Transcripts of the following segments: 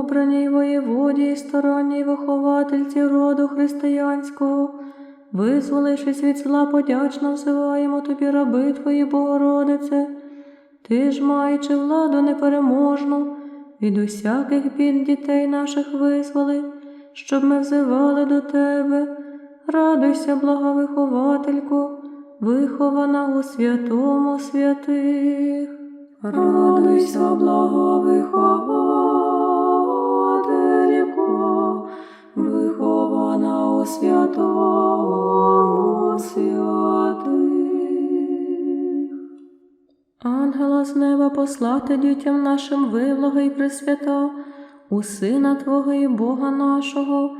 обраній воєводі і сторонній виховательці роду християнського, визволившись від зла, подячно взиваємо тобі, раби Твої, Богородице. Ти ж, маючи владу непереможну, від усяких бід дітей наших визволи, щоб ми взивали до тебе. Радуйся, блага вихователько, вихована у святому святих. Радуйся, блага вихована у святому святих. Ангела з неба послати дітям нашим вивлога і пресвята, у Сина Твого і Бога нашого,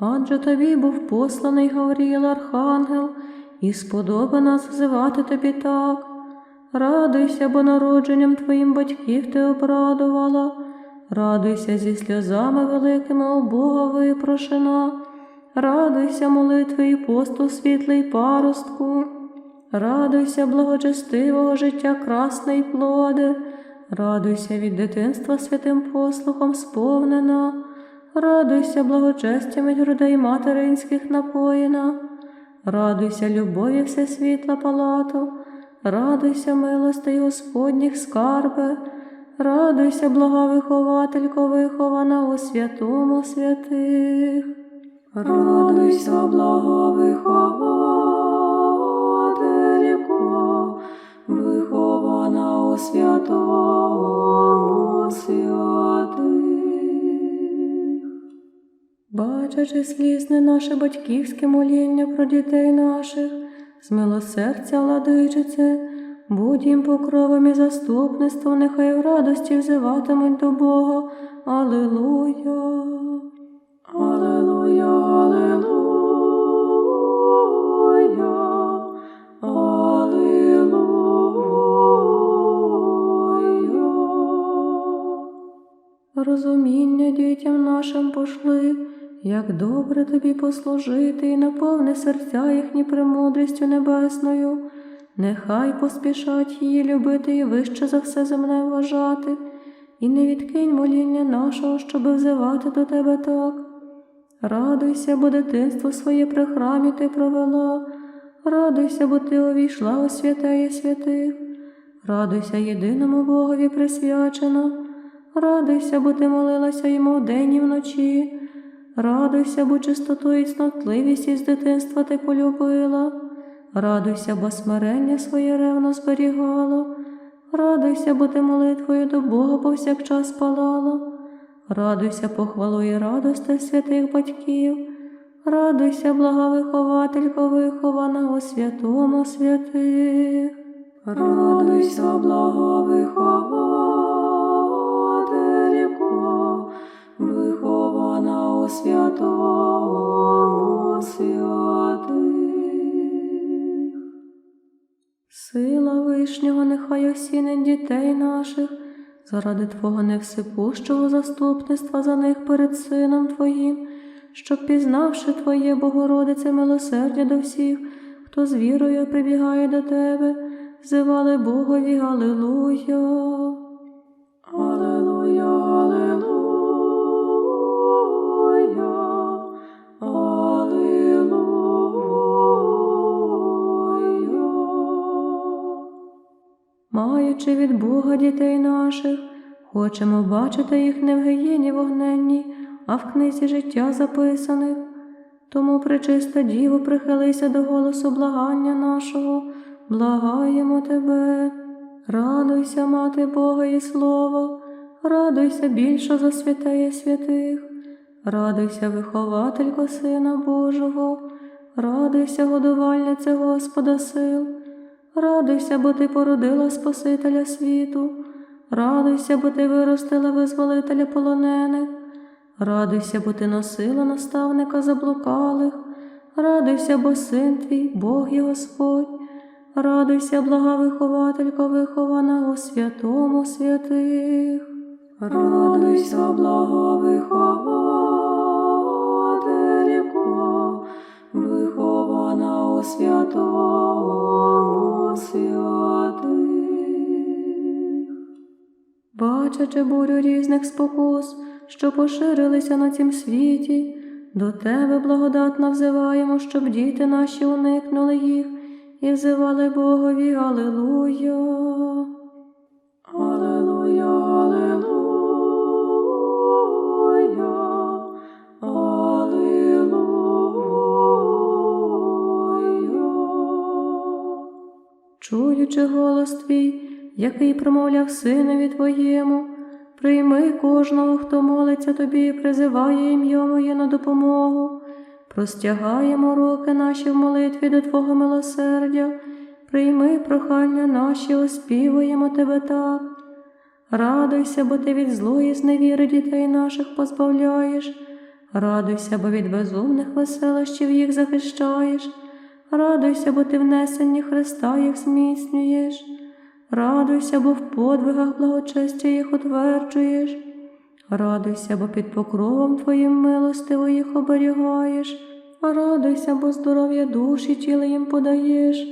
адже тобі був посланий Гавріл Архангел, і сподоба нас взивати тобі так. Радуйся, бо народженням твоїм батьків ти обрадувала, радуйся зі сльозами великими у Бога випрошена, радуйся, молитви і посту світлий паростку. Радуйся, благочестивого життя красний плоде, радуйся від дитинства святим послухом сповнена, радуйся, благочестям від грудей материнських напоїна, радуйся, любові всесвітла палату, радуйся, милостей Господніх скарбе, радуйся, блага вихователько вихована у святому святих. Радуйся, блага вихователько, вихована у святому святих. Бачачи слізне наше батьківське моління про дітей наших, з милосердя ладичице, будь їм покровом і заступництво, нехай в радості взиватимуть до Бога. Аллилуйя. Аллилуйя, Аллилуйя, Аллилуйя. Розуміння дітям нашим пошли, як добре тобі послужити і наповни серця їхні премудрістю небесною. Нехай поспішать її любити і вище за все земне вважати, і не відкинь моління нашого, щоби взивати до тебе так. Радуйся, бо дитинство своє при храмі ти провела, радуйся, бо ти увійшла у святеє святих, радуйся єдиному Богові присвячена, радуйся, бо ти молилася йому вдень і вночі, радуйся, бо чистоту і цнотливість із дитинства ти полюбила, радуйся, бо смирення своє ревно зберігало, радуйся, бо ти молитвою до Бога повсякчас палала. Радуйся, похвалує радости святих батьків, радуйся, блага вихователько вихована у святому святих. Радуйся, блага вихователько, вихована у святому святих. Сила вишнього нехай осінить дітей наших, заради Твого невсипущого заступництва за них перед Сином Твоїм, щоб, пізнавши Твоє Богородице милосердя до всіх, хто з вірою прибігає до Тебе, зивали Богові Аллилуйя. Маючи від Бога дітей наших, хочемо бачити їх не в гієні вогненній, а в книзі життя записаних. Тому, пречиста Діво, прихилися до голосу благання нашого, благаємо тебе. Радуйся, мати Бога і Слова, радуйся більше за святеє святих, радуйся, вихователько Сина Божого, радуйся, годувальниця Господа сил. Радуйся, бо ти породила Спасителя світу, радуйся, бо ти виростила визволителя полонених, радуйся, бо ти носила наставника заблукалих, радуйся, бо син твій, Бог і Господь, радуйся, блага вихователько вихована у святому святих. Радуйся, блага вихователько, вихована у святому святих. Бачачи бурю різних спокус, що поширилися на цім світі. До тебе благодатно взиваємо, щоб діти наші уникнули їх і взивали Богові Алилуя. Чуючи голос твій, який промовляв синові твоєму, прийми кожного, хто молиться тобі і призиває ім'я моє на допомогу. Простягаємо руки наші в молитві до Твого милосердя, прийми прохання наші, оспівуємо Тебе так. Радуйся, бо ти від злої зневіри дітей наших позбавляєш. Радуйся, бо від безумних веселощів їх захищаєш. Радуйся, бо ти внесенні Христа їх зміцнюєш. Радуйся, бо в подвигах благочестя їх утверджуєш. Радуйся, бо під покровом Твоїм милостиво їх оберігаєш. Радуйся, бо здоров'я душі тіла їм подаєш.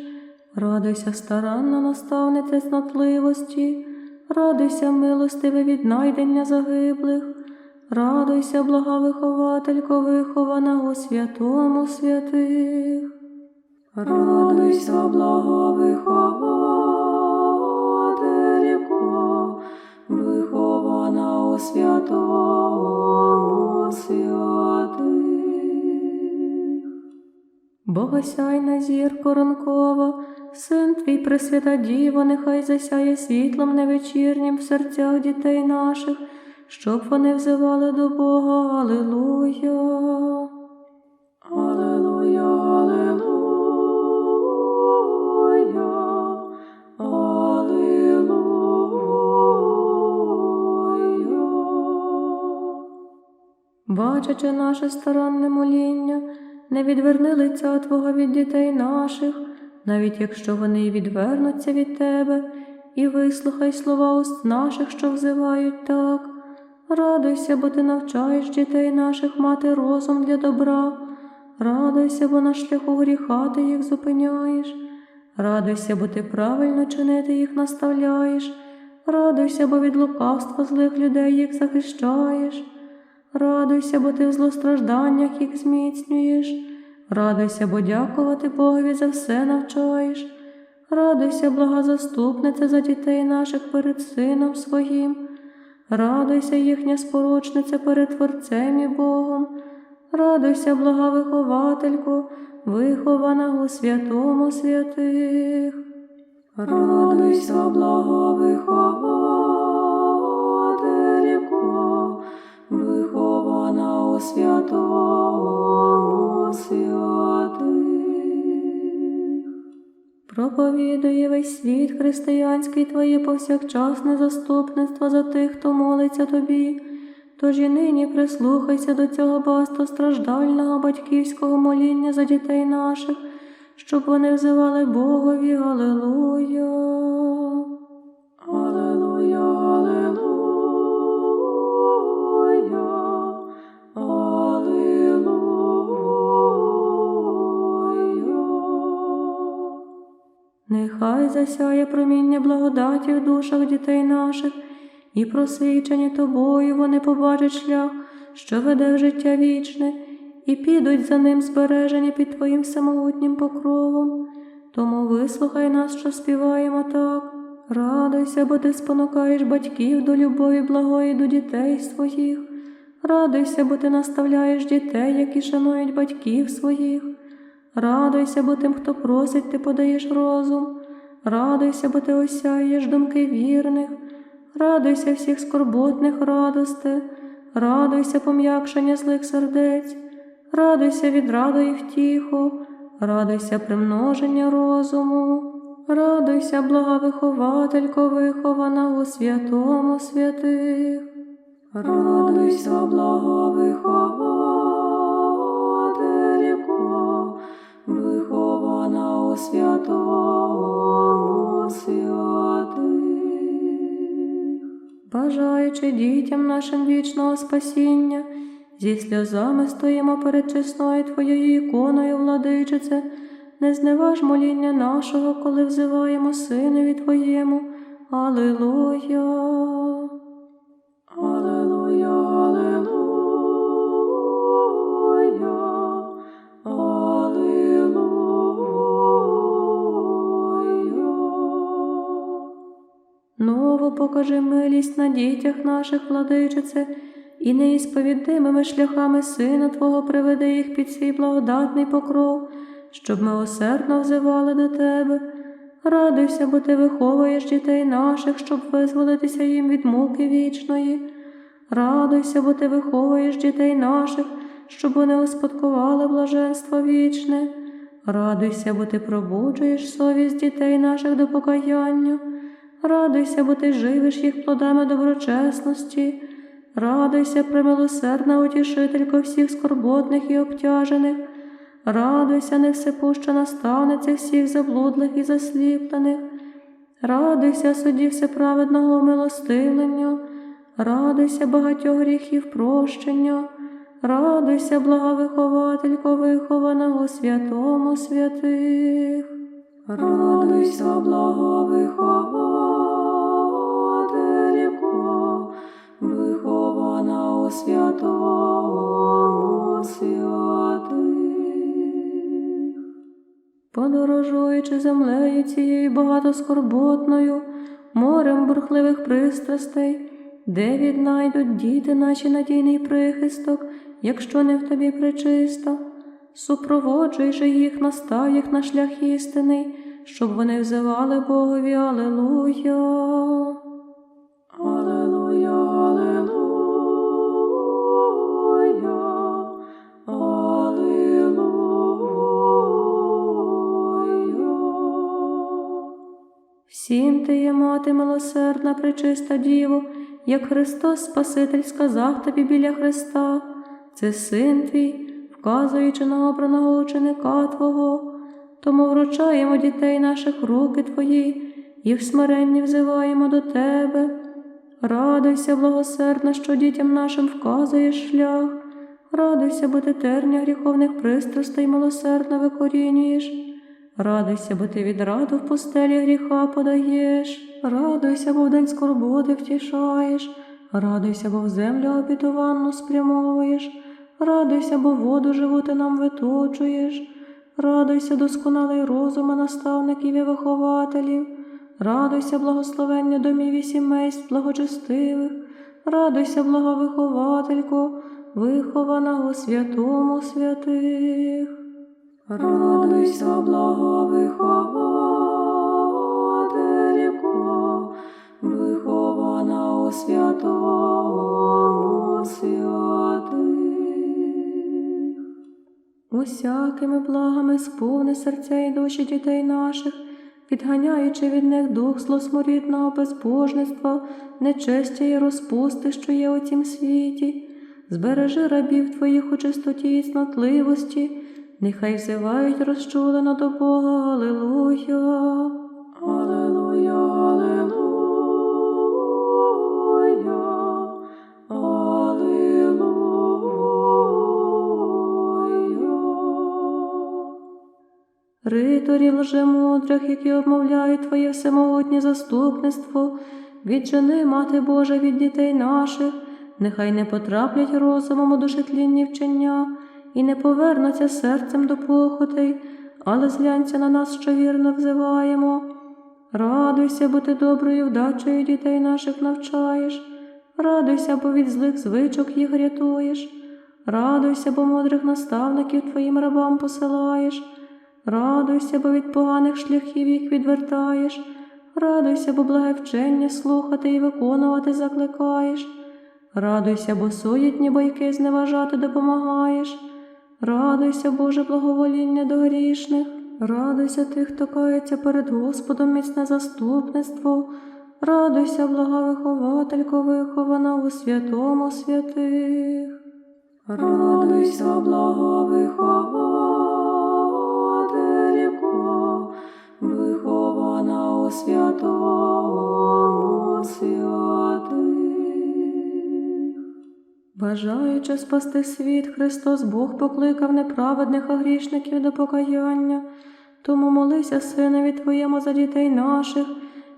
Радуйся, старанна наставниця снотливості. Радуйся, милостиве віднайдення загиблих. Радуйся, блага вихователько, вихована у святому святих. Радуйся, блага вихователько, вихована у святому святих. Богосяйна зірко ранкова, син твій Пресвята Діва, нехай засяє світлом невечірнім в серцях дітей наших, щоб вони взивали до Бога. Алилуя. Бачачи наше старанне моління, не відверни лиця Твого від дітей наших, навіть якщо вони відвернуться від Тебе, і вислухай слова уст наших, що взивають так. Радуйся, бо ти навчаєш дітей наших мати розум для добра. Радуйся, бо на шляху гріха ти їх зупиняєш. Радуйся, бо ти правильно чинити їх наставляєш. Радуйся, бо від лукавства злих людей їх захищаєш. Радуйся, бо ти в злостражданнях їх зміцнюєш. Радуйся, бо дякувати Богові за все навчаєш. Радуйся, блага заступниця за дітей наших перед Сином своїм. Радуйся, їхня споручниця перед Творцем і Богом. Радуйся, блага вихователько, вихована у святому святих. Радуйся, блага вихователько, вихована у святому святих. Проповідує весь світ християнський Твоє повсякчасне заступництво за тих, хто молиться Тобі. Тож і нині прислухайся до цього багатостраждального батьківського моління за дітей наших, щоб вони взивали Богові Алилуя. Нехай засяє проміння благодаті в душах дітей наших, і просвічені тобою вони побачать шлях, що веде в життя вічне, і підуть за ним збережені під Твоїм всемогутнім покровом. Тому вислухай нас, що співаємо так. Радуйся, бо ти спонукаєш батьків до любові благої до дітей своїх. Радуйся, бо ти наставляєш дітей, які шанують батьків своїх. Радуйся, бо тим, хто просить, ти подаєш розум. Радуйся, бо ти осяєш думки вірних. Радуйся всіх скорботних радости, радуйся пом'якшення злих сердець, радуйся від радої втіху, радуйся примноження розуму, радуйся, блага вихователько, вихована у святому святих. Радуйся, блага вихователько, вихована у святому святих. Бажаючи дітям нашим вічного спасіння, зі сльозами стоїмо перед чесною Твоєю іконою, владичице, не зневаж моління нашого, коли взиваємо Синові Твоєму. Алилуя. Покажи милість на дітях наших, владичице, і неісповідимими шляхами Сина Твого приведи їх під свій благодатний покров, щоб ми осердно взивали до Тебе. Радуйся, бо ти виховуєш дітей наших, щоб визволитися їм від муки вічної. Радуйся, бо ти виховуєш дітей наших, щоб вони успадкували блаженство вічне. Радуйся, бо ти пробуджуєш совість дітей наших до покаяння. Радуйся, бо ти живиш їх плодами доброчесності. Радуйся, премилосердна утішителько всіх скорботних і обтяжених. Радуйся, невсепуща наставниця всіх заблудлих і засліплених. Радуйся, судді всеправедного милостивлення. Радуйся, багатьох гріхів прощення. Радуйся, блага вихователько, вихована святому святих. Радуйся, блага святому святих. Подорожуючи землею цією багатоскорботною, морем бурхливих пристрастей, де віднайдуть діти наші надійний прихисток, якщо не в тобі причисто, супроводжуй же їх, настав їх на шлях істини, щоб вони взивали Богові. Алелуя, Всім ти є мати милосердна, пречиста Діво, як Христос Спаситель сказав тобі біля Христа, це син твій, вказуючи на обраного ученика Твого, тому вручаємо дітей наших руки Твої і в смиренні взиваємо до Тебе. Радуйся, благосердна, що дітям нашим вказуєш шлях. Радуйся, бо ти терня гріховних пристрастей милосердно викорінюєш. Радуйся, бо ти відраду в пустелі гріха подаєш. Радуйся, бо в день скорботи втішаєш. Радуйся, бо в землю обітованну спрямовуєш. Радуйся, бо воду живу ти нам виточуєш. Радуйся, досконалий розума наставників і вихователів. Радуйся, благословення домів і сімейств благочестивих. Радуйся, блага вихователько, вихована у святому святих. Радуйся, блага вихователько, вихована у святому святих. Усякими благами сповни серця і душі дітей наших, підганяючи від них дух злосморідного безбожництва, нечестя і розпусти, що є у цім світі. Збережи рабів твоїх у чистоті і снотливості, нехай взивають розчулено до Бога. Алелуя. Алелуя, Алелуя, Алелуя. Риторі лжемудрих, які обмовляють Твоє всемогутнє заступництво, віджени, Мати Божа, від дітей наших, нехай не потраплять розумом у душетлінні вчення і не повернуться серцем до похотей, але зглянься на нас, що вірно взиваємо. Радуйся, бо ти доброю вдачею дітей наших навчаєш. Радуйся, бо від злих звичок їх рятуєш. Радуйся, бо мудрих наставників твоїм рабам посилаєш. Радуйся, бо від поганих шляхів їх відвертаєш. Радуйся, бо благе вчення слухати і виконувати закликаєш. Радуйся, бо суєтні бойки зневажати допомагаєш. Радуйся, Боже, благовоління до грішних. Радуйся тих, хто кається перед Господом міцне заступництво. Радуйся, блага вихователько, вихована у святому святих. Радуйся, блага вихователько, вихована у святому святих. Бажаючи спасти світ, Христос Бог покликав неправедних а грішників до покаяння. Тому молися, синові Твоєму за дітей наших,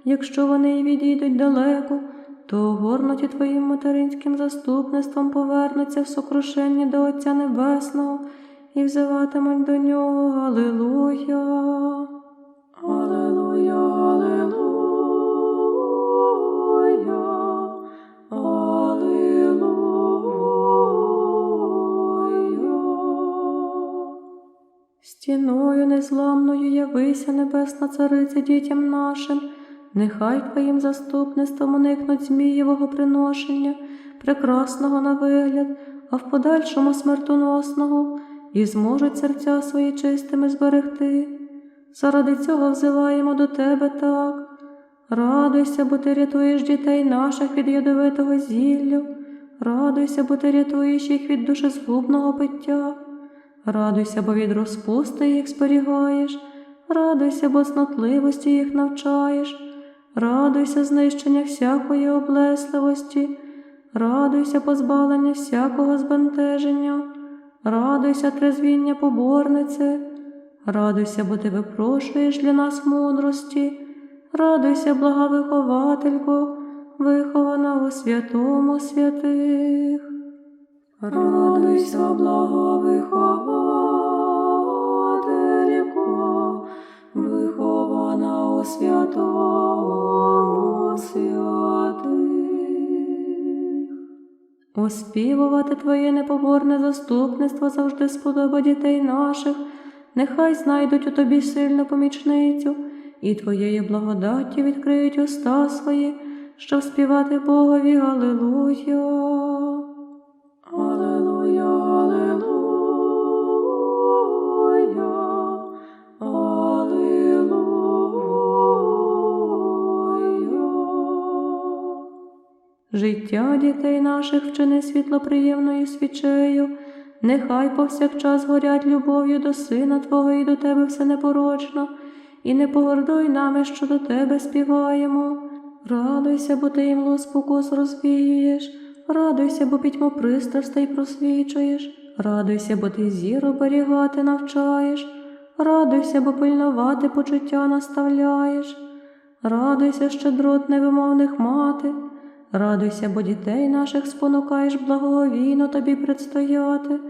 якщо вони й відійдуть далеко, то огорнуті Твоїм материнським заступництвом повернуться в сокрушення до Отця Небесного і взиватимуть до нього. Аллилуйя, Стіною незламною явися, небесна цариця дітям нашим, нехай твоїм заступництвом уникнуть змієвого приношення, прекрасного на вигляд, а в подальшому смертоносного, і зможуть серця свої чистими зберегти. Заради цього взиваємо до тебе так. Радуйся, бо ти рятуєш дітей наших від ядовитого зіллю, радуйся, бо ти рятуєш їх від душезгубного пиття. Радуйся, бо від розпусти їх зберігаєш, радуйся, бо снотливості їх навчаєш, радуйся знищення всякої облесливості, радуйся позбавлення всякого збентеження, радуйся трезвіння поборнице, радуйся, бо ти випрошуєш для нас мудрості, радуйся, блага вихователько, вихована у святому святих. Радуйся, блага вихователько, вихована у святому святих. Оспівувати Твоє непоборне заступництво завжди сподоба дітей наших, нехай знайдуть у тобі сильну помічницю, і Твоєї благодаті відкриють уста свої, щоб співати Богові Галилуя. Дітей наших вчини світлоприємною свічею, нехай повсякчас горять любов'ю до Сина Твого і до Тебе все непорочно, і не погордуй нами, що до Тебе співаємо. Радуйся, бо ти їм спокус розвіюєш, радуйся, бо пітьму пристрастей просвічуєш, радуйся, бо ти зір оберігати навчаєш, радуйся, бо пильнувати почуття наставляєш, радуйся, щедрот невимовних мати, радуйся, бо дітей наших спонукаєш благовійно тобі предстояти,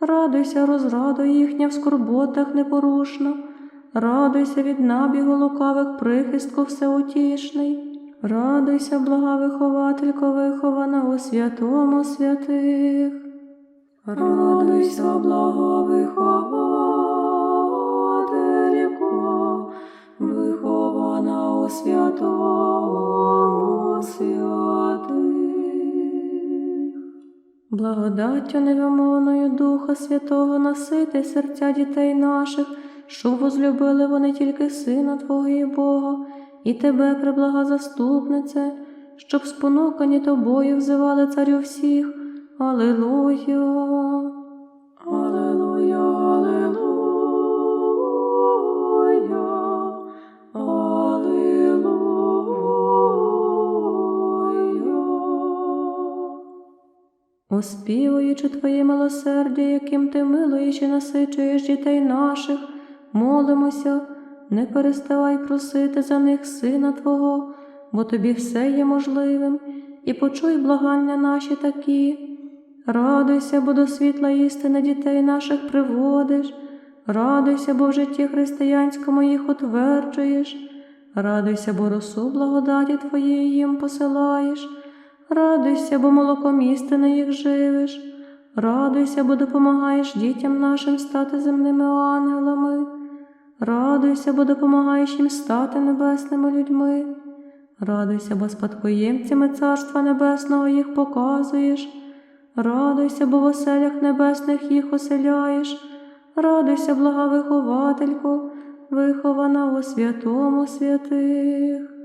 радуйся, розраду їхня в скорботах непорушно, радуйся від набігу лукавих прихистку всеутішний. Радуйся, блага вихователько, вихована у святому святих. Радуйся, блага вихователько, вихована у святому святих. Благодаттю невимовною Духа Святого насити серця дітей наших, що возлюбили вони тільки Сина Твого і Бога і тебе, преблага заступнице, щоб спонукані тобою взивали царю всіх. Аллилуйя, Оспівуючи Твоє милосердя, яким ти милуєш і насичуєш дітей наших, молимося не переставай просити за них Сина Твого, бо тобі все є можливим, і почуй благання наші такі. Радуйся, бо до світла істини дітей наших приводиш, радуйся, бо в житті християнському їх утверджуєш, радуйся, бо росу благодаті Твоєї їм посилаєш, радуйся, бо молоком істини їх живиш, радуйся, бо допомагаєш дітям нашим стати земними ангелами. Радуйся, бо допомагаєш їм стати небесними людьми. Радуйся, бо спадкоємцями Царства Небесного їх показуєш. Радуйся, бо в оселях небесних їх оселяєш. Радуйся, блага вихователько, вихована у святому святих.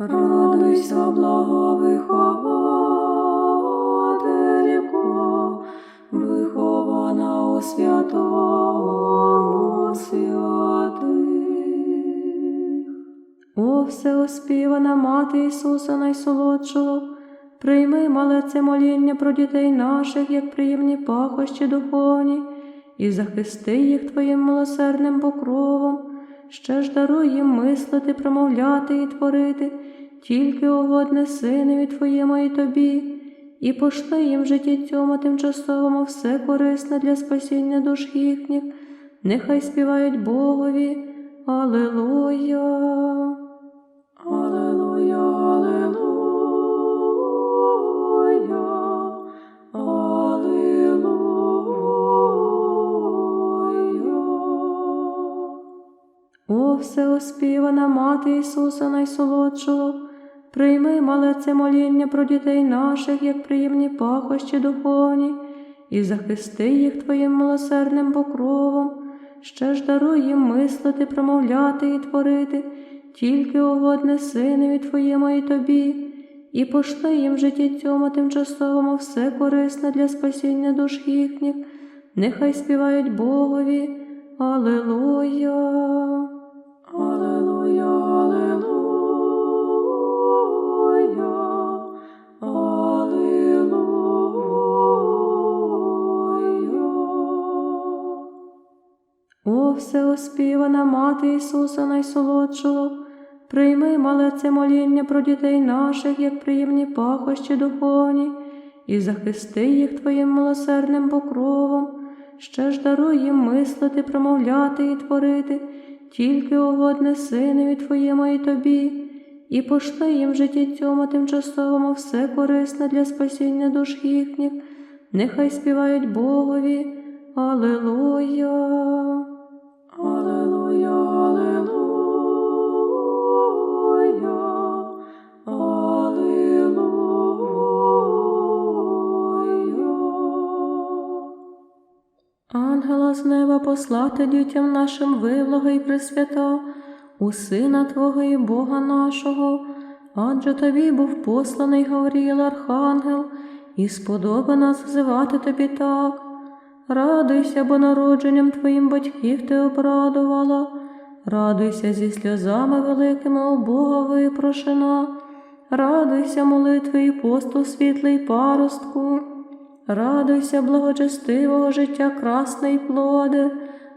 Радуйся, блага вихователько, вихована у святому святих. О, всеоспівана Мати Ісуса Найсолодшого, прийми мале це моління про дітей наших, як приємні пахощі духовні, і захисти їх Твоїм милосердним покровом, ще ж даруй їм мислити, промовляти і творити, тільки угодне Синові Твоєму і Тобі і пошли їм в житті цьому тимчасовому все корисне для спасіння душ їхніх, нехай співають Богові. Аллилуйя. Аллилуйя, всеоспівана мати Ісуса найсолодшого, прийми мале це моління про дітей наших, як приємні пахощі духовні, і захисти їх Твоїм милосердним покровом, ще ж даруй їм мислити, промовляти і творити, тільки угодне Синові Твоєму і Тобі, і пошли їм в житті цьому тимчасовому все корисне для спасіння душ їхніх, нехай співають Богові. Аллилуйя, всеоспівана мати Ісуса найсолодшого, прийми мале це моління про дітей наших, як приємні пахощі духовні, і захисти їх Твоїм милосердним покровом, ще ж даруй їм мислити, промовляти і творити, тільки угодне Синові Твоєму і Тобі, і пошли їм в житті цьому тимчасовому все корисне для спасіння душ їхніх, нехай співають Богові. Аллилуйя. Аллилуйя, Ангела з неба послати дітям нашим виблага і присвята, у Сина Твого і Бога нашого, адже тобі був посланий Гавріл Архангел, і сподоба нас взивати тобі так. Радуйся, бо народженням твоїм батьків ти обрадувала, радуйся зі сльозами великими у Бога випрошена, радуйся, молитви і посту світлий паростку, радуйся, благочестивого життя красний плоде,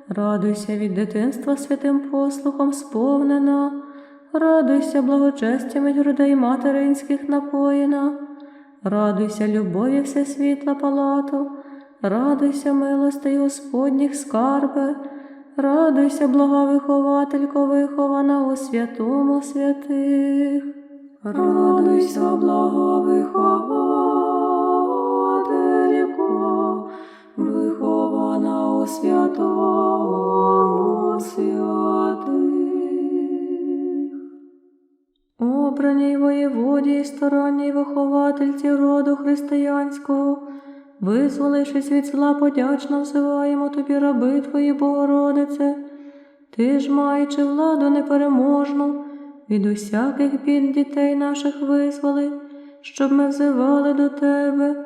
радуйся від дитинства святим послухом сповнена, радуйся, благочестям від грудей материнських напоїна, радуйся, любові всесвітла палату. Радуйся, милостей Господніх скарбе, радуйся, блага вихователько вихована у святому святих. Радуйся, блага вихована у святому святих. Обраній воєводі і сторонній виховательці роду християнського, визволившись від зла, подячно взиваємо тобі, раби твої, Богородице, ти ж, маючи владу непереможну, від усяких бід дітей наших визволи, щоб ми взивали до тебе.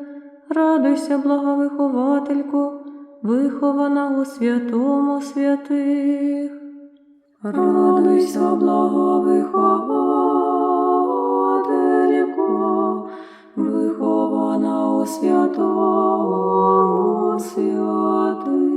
Радуйся, блага вихователько, вихована у святому святих. Радуйся, блага вихователько, вихована у святому святих.